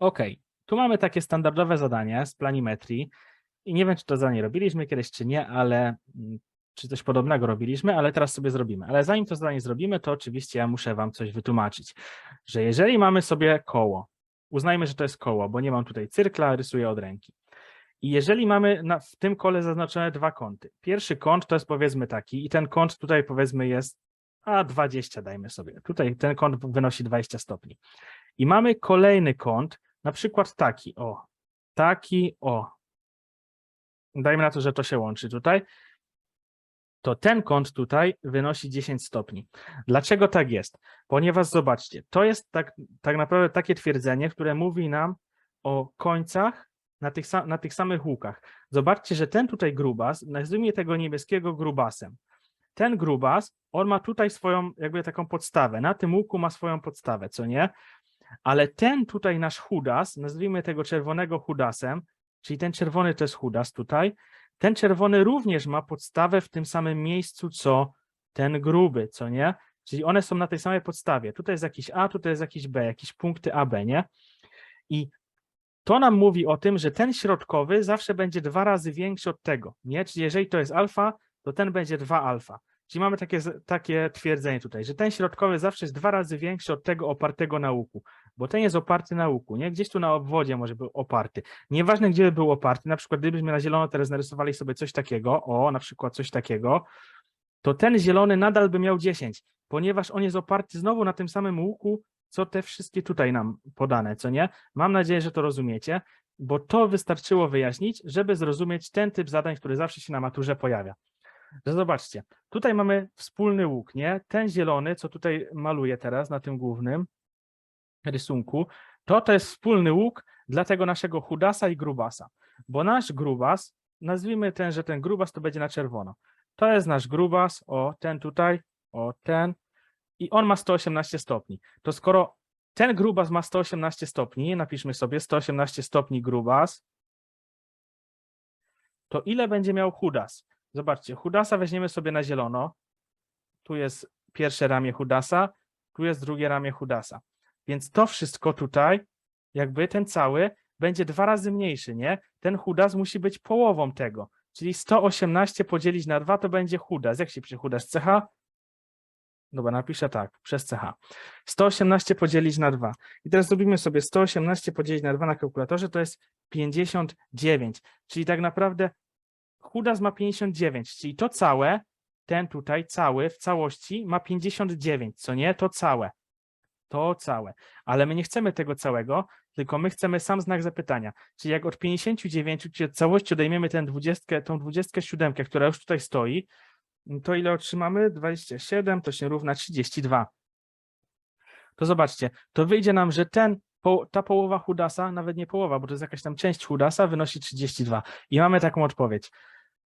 OK, tu mamy takie standardowe zadanie z planimetrii i nie wiem, czy to zadanie robiliśmy kiedyś, czy nie, ale mm, czy coś podobnego robiliśmy, ale teraz sobie zrobimy. Ale zanim to zadanie zrobimy, to oczywiście ja muszę Wam coś wytłumaczyć, że jeżeli mamy sobie koło, uznajmy, że to jest koło, bo nie mam tutaj cyrkla, rysuję od ręki. I jeżeli mamy na, w tym kole zaznaczone dwa kąty, pierwszy kąt to jest powiedzmy taki i ten kąt tutaj powiedzmy jest, a 20 dajmy sobie, tutaj ten kąt wynosi 20 stopni. I mamy kolejny kąt, na przykład taki, o, taki, o. Dajmy na to, że to się łączy tutaj. To ten kąt tutaj wynosi 10 stopni. Dlaczego tak jest? Ponieważ zobaczcie, to jest tak, tak naprawdę takie twierdzenie, które mówi nam o końcach na tych, na tych samych łukach. Zobaczcie, że ten tutaj grubas, nazwijmy tego niebieskiego grubasem. Ten grubas, on ma tutaj swoją jakby taką podstawę. Na tym łuku ma swoją podstawę, co nie? Ale ten tutaj nasz chudas, nazwijmy tego czerwonego chudasem, czyli ten czerwony to jest chudas tutaj, ten czerwony również ma podstawę w tym samym miejscu, co ten gruby, co nie? Czyli one są na tej samej podstawie. Tutaj jest jakiś A, tutaj jest jakiś B, jakieś punkty A, B, nie? I to nam mówi o tym, że ten środkowy zawsze będzie dwa razy większy od tego, nie? Czyli jeżeli to jest alfa, to ten będzie 2 alfa. Czyli mamy takie, takie twierdzenie tutaj, że ten środkowy zawsze jest dwa razy większy od tego opartego na łuku, bo ten jest oparty na łuku, nie? Gdzieś tu na obwodzie może był oparty. Nieważne, gdzie by był oparty, na przykład gdybyśmy na zielono teraz narysowali sobie coś takiego, o, na przykład coś takiego, to ten zielony nadal by miał 10, ponieważ on jest oparty znowu na tym samym łuku, co te wszystkie tutaj nam podane, co nie? Mam nadzieję, że to rozumiecie, bo to wystarczyło wyjaśnić, żeby zrozumieć ten typ zadań, który zawsze się na maturze pojawia. Że zobaczcie, tutaj mamy wspólny łuk, nie? Ten zielony, co tutaj maluję teraz na tym głównym rysunku, to to jest wspólny łuk dla tego naszego chudasa i grubasa, bo nasz grubas, nazwijmy ten, że ten grubas to będzie na czerwono. To jest nasz grubas, o ten tutaj, o ten i on ma 118 stopni. To skoro ten grubas ma 118 stopni, napiszmy sobie 118 stopni grubas, to ile będzie miał chudas? Zobaczcie, chudasa weźmiemy sobie na zielono. Tu jest pierwsze ramię chudasa, tu jest drugie ramię chudasa. Więc to wszystko tutaj, jakby ten cały, będzie dwa razy mniejszy, nie? Ten chudas musi być połową tego. Czyli 118 podzielić na 2 to będzie chudas. Jak się pisze chudas? CH? Dobra, napiszę tak, przez CH. 118 podzielić na 2. I teraz zrobimy sobie 118 podzielić na 2 na kalkulatorze, to jest 59. Czyli tak naprawdę chudas ma 59, czyli to całe, ten tutaj cały w całości ma 59, co nie? To całe. To całe. Ale my nie chcemy tego całego, tylko my chcemy sam znak zapytania. Czyli jak od 59, czyli od całości odejmiemy tę 20, tą 27, która już tutaj stoi, to ile otrzymamy? 27 to się równa 32. To zobaczcie, to wyjdzie nam, że ten, po, ta połowa chudasa, nawet nie połowa, bo to jest jakaś tam część chudasa, wynosi 32. I mamy taką odpowiedź.